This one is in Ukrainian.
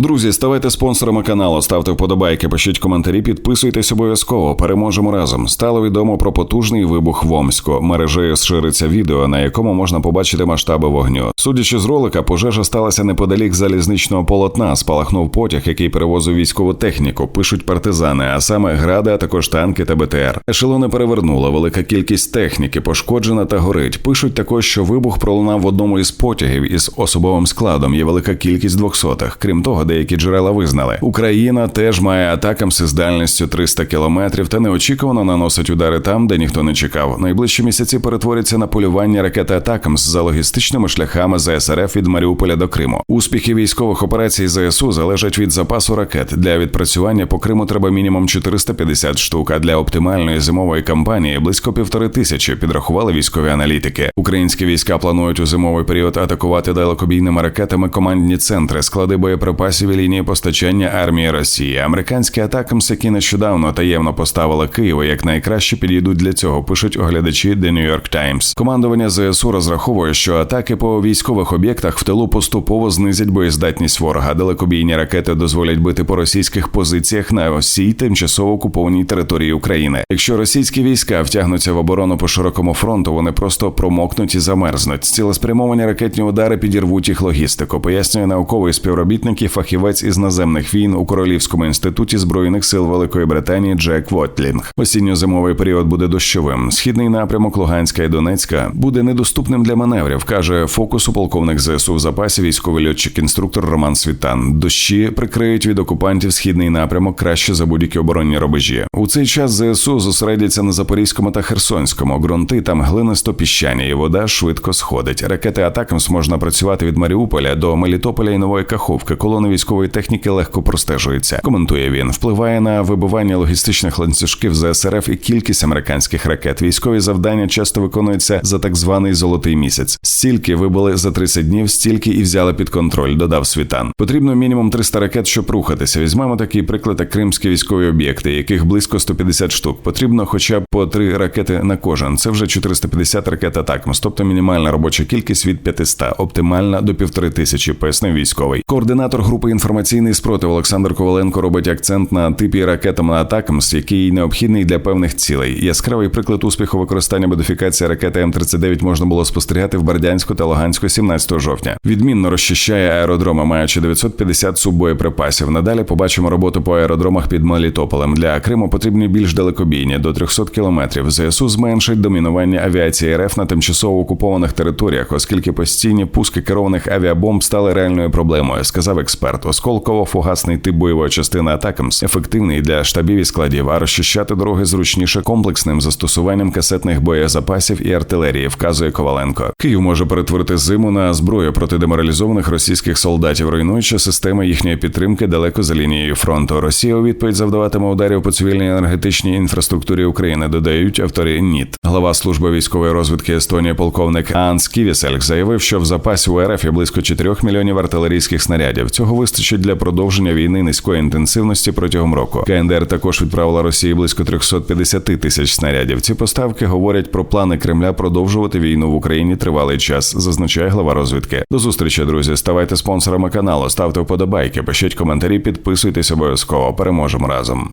Друзі, ставайте спонсорами каналу, ставте вподобайки, пишіть коментарі, підписуйтесь обов'язково. Переможемо разом. Стало відомо про потужний вибух в Омську. Мережею шириться відео, на якому можна побачити масштаби вогню. Судячи з ролика, пожежа сталася неподалік залізничного полотна. Спалахнув потяг, який перевозив військову техніку. Пишуть партизани, а саме гради, а також танки та БТР. Ешелони перевернуло. Велика кількість техніки пошкоджена та горить. Пишуть також, що вибух пролунав в одному із потягів із особовим складом. Є велика кількість двохсотих. Крім того, деякі джерела визнали. Україна теж має атакамси з дальністю 300 кілометрів та неочікувано наносить удари там, де ніхто не чекав. Найближчі місяці перетворяться на полювання ракети Атакамс за логістичними шляхами ЗСРФ від Маріуполя до Криму. Успіхи військових операцій ЗСУ залежать від запасу ракет. Для відпрацювання по Криму треба мінімум 450 штук. А для оптимальної зимової кампанії близько півтори тисячі підрахували військові аналітики. Українські війська планують у зимовий період атакувати далекобійними ракетами командні центри, склади боєприпасів і лінії постачання армії Росії. Американські атакамс, які нещодавно таємно поставили Києва, як найкраще підійдуть для цього. Пишуть оглядачі The New York Times. Командування ЗСУ розраховує, що атаки по військових об'єктах в тилу поступово знизять боєздатність ворога. Далекобійні ракети дозволять бити по російських позиціях на осій тимчасово окупованій території України. Якщо російські війська втягнуться в оборону по широкому фронту, вони просто промокнуть і замерзнуть. Цілеспрямовані ракетні удари підірвуть їх логістику. Пояснює науковий співробітник і фахівець із наземних війн у Королівському інституті збройних сил Великої Британії Джек Вотлінг. Осінньо-зимовий період буде дощовим. Східний напрямок Луганська і Донецька буде недоступним для маневрів, каже фокусу полковник ЗСУ в запасі військовий льотчик-інструктор Роман Світан. Дощі прикриють від окупантів східний напрямок краще за будь-які оборонні рубежі. У цей час ЗСУ зосередяться на Запорізькому та Херсонському. Ґрунти там глинисто піщані, і вода швидко сходить. Ракети Атакамс можна працювати від Маріуполя до Мелітополя і Нової Каховки. Колони військової техніки легко простежуються. Коментує він, впливає на вибивання логістичних ланцюжків ЗСРФ і кількість американських ракет. Військові завдання часто виконуються за так званий золотий місяць. Стільки вибили за 30 днів, стільки і взяли під контроль. Додав світан. Потрібно мінімум 300 ракет, щоб рухатися. Візьмемо такий приклад, як кримські військові об'єкти, яких близько 150 штук. Потрібно хоча б по три ракети на кожен. Це вже 450 ракет атакмс, тобто мінімальна робоча кількість від 500, оптимальна до півтори тисячі. Пояснив військовий. Координатор групи інформаційний спротив Олександр Коваленко робить акцент на типі ракетам атакмс, який необхідний для певних цілей. Яскравий приклад успіху використання модифікації ракети М39 можна було спостерігати в Бердянську та Луганську 17 жовтня. Відмінно розчищає аеродроми, маючи 950 суббоєприпасів. Надалі побачимо роботу по аеродромах під Мелітополем. Для Криму потрібні більш далекобійні до 300 кілометрів. ЗСУ зменшить домінування авіації РФ на тимчасово окупованих територіях, оскільки постійні пуски керованих авіабомб стали реальною проблемою, сказав експерт. Осколково-фугасний тип бойової частини Атакамс ефективний для штабів і складів, а розчищати дороги зручніше комплексним застосуванням касетних боєзапасів і артилерії, вказує Коваленко. Київ може перетворити зиму на зброю проти деморалізованих російських солдатів, руйнуючи системи їхньої підтримки далеко за лінією фронту. Росія у відповідь завдаватиме ударів по цивільній енергетичній інфраструктурі України. Додають автори НІТ. Глава служби військової розвідки Естонії, полковник Анс Ківісельк, заявив, що в запасі у РФ є близько 4 мільйонів артилерійських снарядів. Цього вистачить для продовження війни низької інтенсивності протягом року. КНДР також відправила Росії близько 350 тисяч снарядів. Ці поставки говорять про плани Кремля продовжувати війну в Україні тривалий час, зазначає глава розвідки. До зустрічі, друзі. Ставайте спонсорами каналу, ставте вподобайки, пишіть коментарі, підписуйтесь обов'язково. Переможемо разом.